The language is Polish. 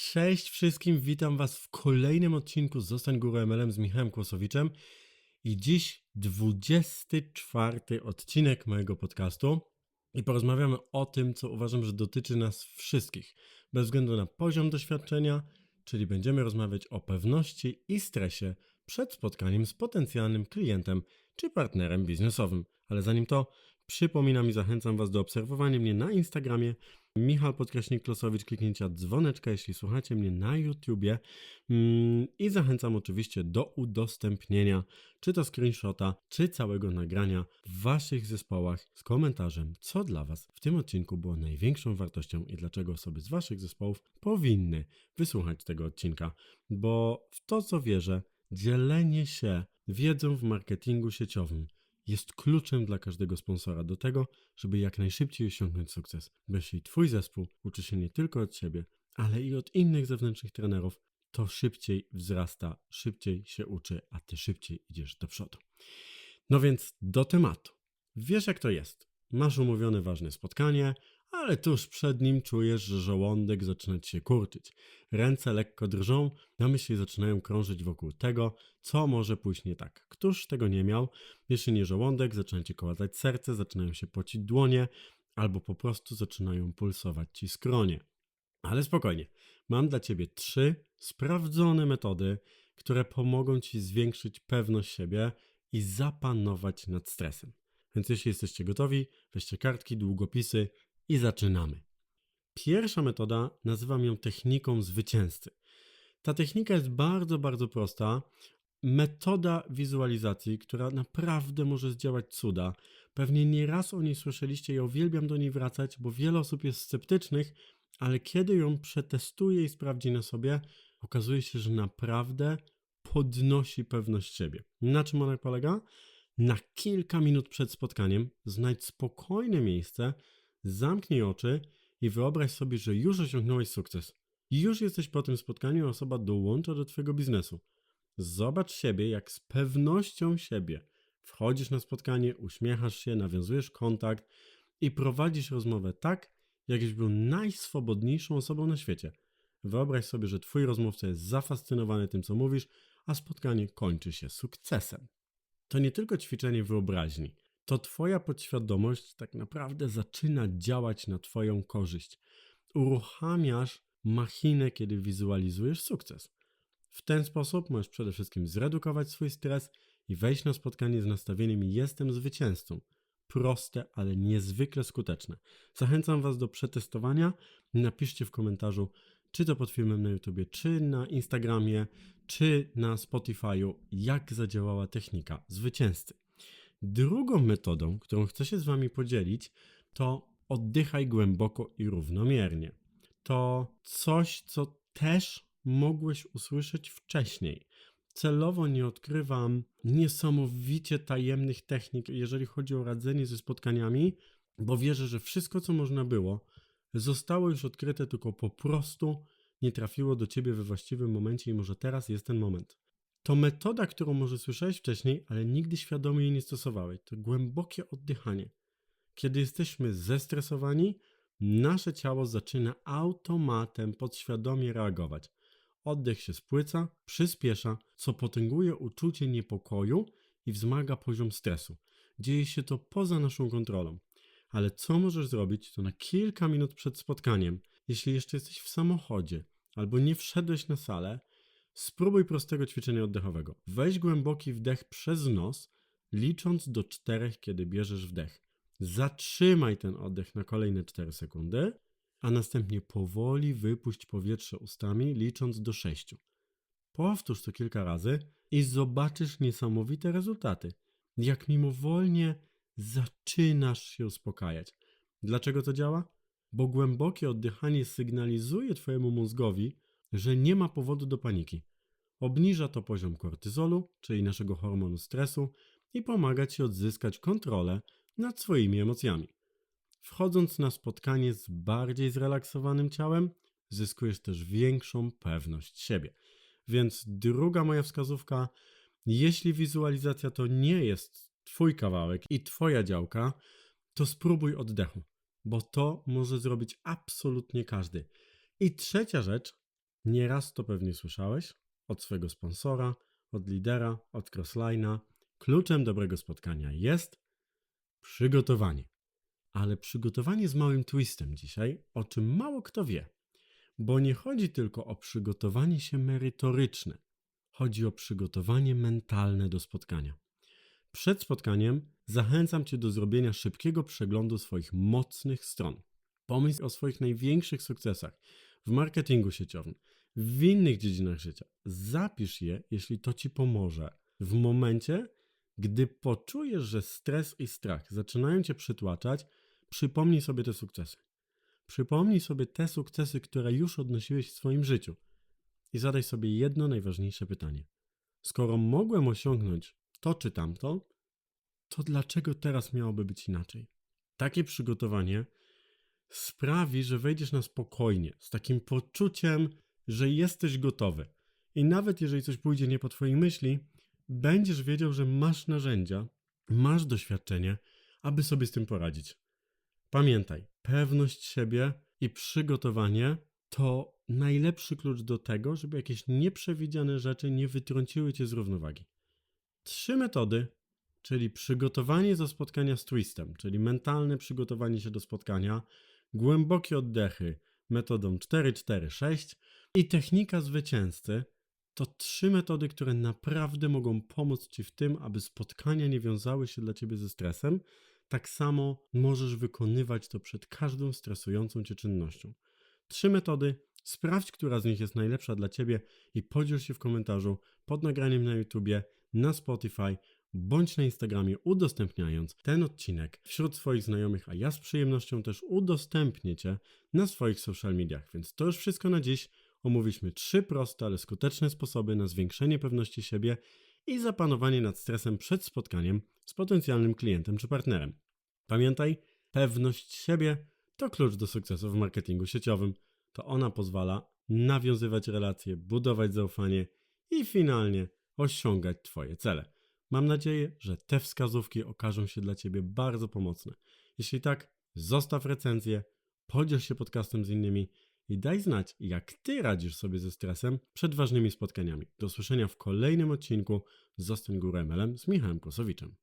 Cześć wszystkim, witam Was w kolejnym odcinku Zostań Guru MLM z Michałem Kłosowiczem i dziś 24 odcinek mojego podcastu i porozmawiamy o tym, co uważam, że dotyczy nas wszystkich, bez względu na poziom doświadczenia, czyli będziemy rozmawiać o pewności i stresie przed spotkaniem z potencjalnym klientem czy partnerem biznesowym. Ale zanim to, przypominam i zachęcam Was do obserwowania mnie na Instagramie Michał Podkreśnik Klosowicz, kliknięcia dzwoneczka, jeśli słuchacie mnie na YouTubie. Mm, i zachęcam oczywiście do udostępnienia czy to screenshota, czy całego nagrania w Waszych zespołach z komentarzem, co dla Was w tym odcinku było największą wartością i dlaczego osoby z Waszych zespołów powinny wysłuchać tego odcinka, bo w to co wierzę, dzielenie się wiedzą w marketingu sieciowym jest kluczem dla każdego sponsora do tego, żeby jak najszybciej osiągnąć sukces. Bo jeśli Twój zespół uczy się nie tylko od siebie, ale i od innych zewnętrznych trenerów, to szybciej wzrasta, szybciej się uczy, a Ty szybciej idziesz do przodu. No więc do tematu. Wiesz jak to jest. Masz umówione ważne spotkanie, ale tuż przed nim czujesz, że żołądek zaczyna ci się kurczyć. Ręce lekko drżą, a myśli zaczynają krążyć wokół tego, co może pójść nie tak. Któż tego nie miał? Jeśli nie żołądek, zaczyna ci kołatać serce, zaczynają się pocić dłonie, albo po prostu zaczynają pulsować ci skronie. Ale spokojnie, mam dla ciebie trzy sprawdzone metody, które pomogą ci zwiększyć pewność siebie i zapanować nad stresem. Więc jeśli jesteście gotowi, weźcie kartki, długopisy i zaczynamy. Pierwsza metoda nazywam ją techniką zwycięzcy. Ta technika jest bardzo, bardzo prosta. Metoda wizualizacji, która naprawdę może zdziałać cuda. Pewnie nieraz o niej słyszeliście, ja uwielbiam do niej wracać, bo wiele osób jest sceptycznych, ale kiedy ją przetestuje i sprawdzi na sobie, okazuje się, że naprawdę podnosi pewność siebie. Na czym ona polega? Na kilka minut przed spotkaniem znajdź spokojne miejsce, zamknij oczy i wyobraź sobie, że już osiągnąłeś sukces. Już jesteś po tym spotkaniu, a osoba dołącza do Twojego biznesu. Zobacz siebie, jak z pewnością siebie wchodzisz na spotkanie, uśmiechasz się, nawiązujesz kontakt i prowadzisz rozmowę tak, jakbyś był najswobodniejszą osobą na świecie. Wyobraź sobie, że Twój rozmówca jest zafascynowany tym, co mówisz, a spotkanie kończy się sukcesem. To nie tylko ćwiczenie wyobraźni to Twoja podświadomość tak naprawdę zaczyna działać na Twoją korzyść. Uruchamiasz machinę, kiedy wizualizujesz sukces. W ten sposób możesz przede wszystkim zredukować swój stres i wejść na spotkanie z nastawieniem jestem zwycięzcą. Proste, ale niezwykle skuteczne. Zachęcam Was do przetestowania. Napiszcie w komentarzu, czy to pod filmem na YouTube, czy na Instagramie, czy na Spotify'u, jak zadziałała technika zwycięzcy. Drugą metodą, którą chcę się z Wami podzielić, to oddychaj głęboko i równomiernie. To coś, co też mogłeś usłyszeć wcześniej. Celowo nie odkrywam niesamowicie tajemnych technik, jeżeli chodzi o radzenie ze spotkaniami, bo wierzę, że wszystko, co można było, zostało już odkryte, tylko po prostu nie trafiło do ciebie we właściwym momencie i może teraz jest ten moment. To metoda, którą może słyszałeś wcześniej, ale nigdy świadomie jej nie stosowałeś. To głębokie oddychanie. Kiedy jesteśmy zestresowani, nasze ciało zaczyna automatem podświadomie reagować. Oddech się spłyca, przyspiesza, co potęguje uczucie niepokoju i wzmaga poziom stresu. Dzieje się to poza naszą kontrolą. Ale co możesz zrobić, to na kilka minut przed spotkaniem, jeśli jeszcze jesteś w samochodzie albo nie wszedłeś na salę, Spróbuj prostego ćwiczenia oddechowego. Weź głęboki wdech przez nos, licząc do czterech, kiedy bierzesz wdech. Zatrzymaj ten oddech na kolejne 4 sekundy, a następnie powoli wypuść powietrze ustami, licząc do 6. Powtórz to kilka razy i zobaczysz niesamowite rezultaty. Jak mimowolnie zaczynasz się uspokajać. Dlaczego to działa? Bo głębokie oddychanie sygnalizuje Twojemu mózgowi, że nie ma powodu do paniki. Obniża to poziom kortyzolu, czyli naszego hormonu stresu, i pomaga Ci odzyskać kontrolę nad swoimi emocjami. Wchodząc na spotkanie z bardziej zrelaksowanym ciałem, zyskujesz też większą pewność siebie. Więc druga moja wskazówka, jeśli wizualizacja to nie jest Twój kawałek i Twoja działka, to spróbuj oddechu, bo to może zrobić absolutnie każdy. I trzecia rzecz, Nieraz to pewnie słyszałeś od swego sponsora, od lidera, od crossline'a. Kluczem dobrego spotkania jest przygotowanie. Ale przygotowanie z małym twistem dzisiaj, o czym mało kto wie. Bo nie chodzi tylko o przygotowanie się merytoryczne. Chodzi o przygotowanie mentalne do spotkania. Przed spotkaniem zachęcam Cię do zrobienia szybkiego przeglądu swoich mocnych stron. Pomyśl o swoich największych sukcesach w marketingu sieciowym, w innych dziedzinach życia. Zapisz je, jeśli to Ci pomoże. W momencie, gdy poczujesz, że stres i strach zaczynają Cię przytłaczać, przypomnij sobie te sukcesy. Przypomnij sobie te sukcesy, które już odnosiłeś w swoim życiu i zadaj sobie jedno najważniejsze pytanie. Skoro mogłem osiągnąć to czy tamto, to dlaczego teraz miałoby być inaczej? Takie przygotowanie sprawi, że wejdziesz na spokojnie, z takim poczuciem, że jesteś gotowy. I nawet jeżeli coś pójdzie nie po Twojej myśli, będziesz wiedział, że masz narzędzia, masz doświadczenie, aby sobie z tym poradzić. Pamiętaj, pewność siebie i przygotowanie to najlepszy klucz do tego, żeby jakieś nieprzewidziane rzeczy nie wytrąciły cię z równowagi. Trzy metody, czyli przygotowanie do spotkania z twistem, czyli mentalne przygotowanie się do spotkania, głębokie oddechy metodą 4-4-6 i technika zwycięzcy, to trzy metody, które naprawdę mogą pomóc Ci w tym, aby spotkania nie wiązały się dla Ciebie ze stresem. Tak samo możesz wykonywać to przed każdą stresującą Cię czynnością. Trzy metody, sprawdź, która z nich jest najlepsza dla Ciebie i podziel się w komentarzu pod nagraniem na YouTubie, na Spotify bądź na Instagramie, udostępniając ten odcinek wśród swoich znajomych, a ja z przyjemnością też udostępnię Cię na swoich social mediach. Więc to już wszystko na dziś. Omówiliśmy trzy proste, ale skuteczne sposoby na zwiększenie pewności siebie i zapanowanie nad stresem przed spotkaniem z potencjalnym klientem czy partnerem. Pamiętaj, pewność siebie to klucz do sukcesu w marketingu sieciowym. To ona pozwala nawiązywać relacje, budować zaufanie i finalnie osiągać Twoje cele. Mam nadzieję, że te wskazówki okażą się dla Ciebie bardzo pomocne. Jeśli tak, zostaw recenzję, podziel się podcastem z innymi i daj znać, jak Ty radzisz sobie ze stresem przed ważnymi spotkaniami. Do usłyszenia w kolejnym odcinku Zostań Górę MLM z Michałem Kosowiczem.